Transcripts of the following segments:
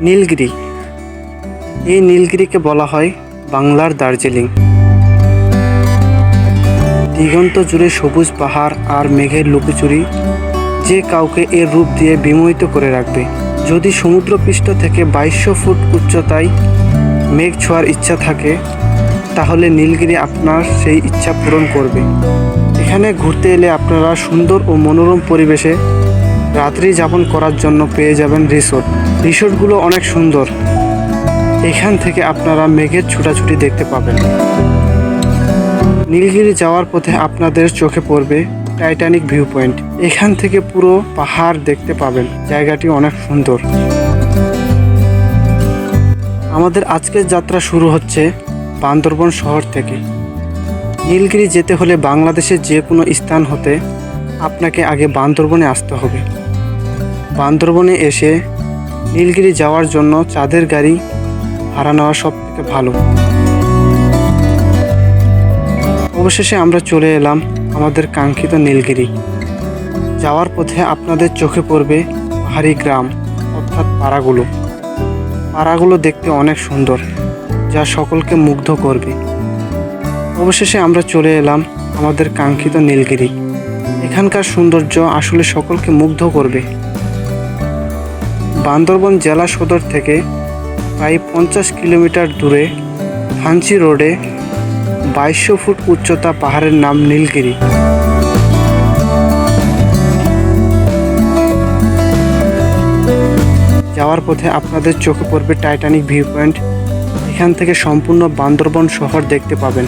নীলগিরি। এই নীলগিরিকে বলা হয় বাংলার দার্জিলিং। দিগন্ত জুড়ে সবুজ পাহাড় আর মেঘের লুকোচুরি যে কাউকে এর রূপ দিয়ে বিমোহিত করে রাখবে। যদি সমুদ্রপৃষ্ঠ থেকে বাইশশো ফুট উচ্চতায় মেঘ ছোঁয়ার ইচ্ছা থাকে, তাহলে নীলগিরি আপনার সেই ইচ্ছা পূরণ করবে। এখানে ঘুরতে এলে আপনারা সুন্দর ও মনোরম পরিবেশে রাত্রি যাপন করার জন্য পেয়ে যাবেন রিসোর্ট। রিসোর্টগুলো অনেক সুন্দর। এখান থেকে আপনারা মেঘের ছুটাছুটি দেখতে পাবেন। নীলগিরি যাওয়ার পথে আপনাদের চোখে পড়বে টাইটানিক ভিউ পয়েন্ট এখান থেকে পুরো পাহাড় দেখতে পাবেন। জায়গাটি অনেক সুন্দর। আমাদের আজকের যাত্রা শুরু হচ্ছে বান্দরবন শহর থেকে। নীলগিরি যেতে হলে বাংলাদেশের যে কোনো স্থান হতে আপনাকে আগে বান্দরবনে আসতে হবে। বান্দরবনে এসে নীলগিরি যাওয়ার জন্য চাঁদের গাড়ি ভাড়া নেওয়া সব থেকে ভালো। অবশেষে আমরা চলে এলাম আমাদের কাঙ্ক্ষিত নীলগিরি। যাওয়ার পথে আপনাদের চোখে পড়বে পাহাড়ি গ্রাম, অর্থাৎ পাড়াগুলো। পাড়াগুলো দেখতে অনেক সুন্দর, যা সকলকে মুগ্ধ করবে। অবশেষে আমরা চলে এলাম আমাদের কাঙ্ক্ষিত নীলগিরি। এখানকার সৌন্দর্য আসলে সকলকে মুগ্ধ করবে। বান্দরবন জেলা সদর থেকে প্রায় পঞ্চাশ কিলোমিটার দূরে হাঞ্চি রোডে বাইশশো ফুট উচ্চতা পাহাড়ের নাম নীলগিরি। যাওয়ার পথে আপনাদের চোখে পড়বে টাইটানিক ভিউ পয়েন্ট এখান থেকে সম্পূর্ণ বান্দরবন শহর দেখতে পাবেন।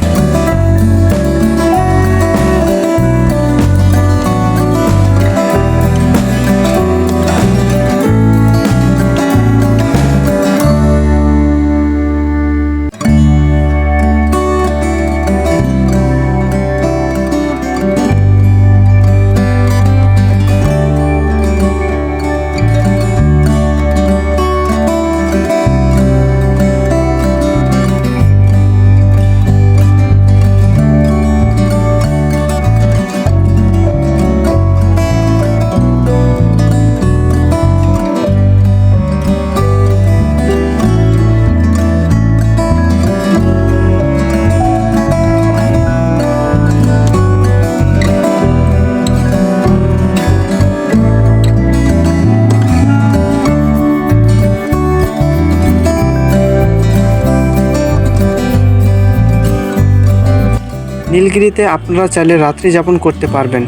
নীলগিরিতে আপনারা চাইলে রাত্রি যাপন করতে পারবেন।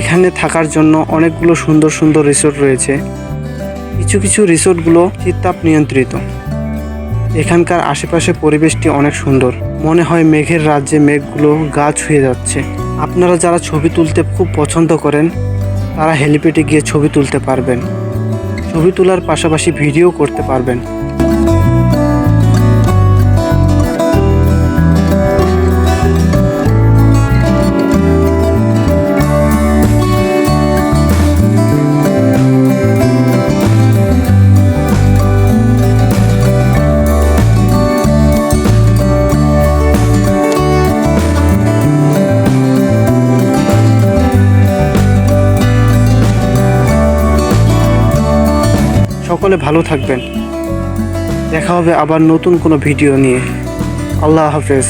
এখানে থাকার জন্য অনেকগুলো সুন্দর সুন্দর রিসোর্ট রয়েছে। কিছু কিছু রিসোর্টগুলো শীতাপ নিয়ন্ত্রিত। এখানকার আশেপাশে পরিবেশটি অনেক সুন্দর। মনে হয় মেঘের রাজ্যে মেঘগুলো গা ছুঁয়ে যাচ্ছে। আপনারা যারা ছবি তুলতে খুব পছন্দ করেন, তারা হেলিপ্যাডে গিয়ে ছবি তুলতে পারবেন। ছবি তোলার পাশাপাশি ভিডিও করতে পারবেন। সকলে ভালো থাকবেন। দেখা হবে আবার নতুন কোনো ভিডিও নিয়ে। আল্লাহ হাফেজ।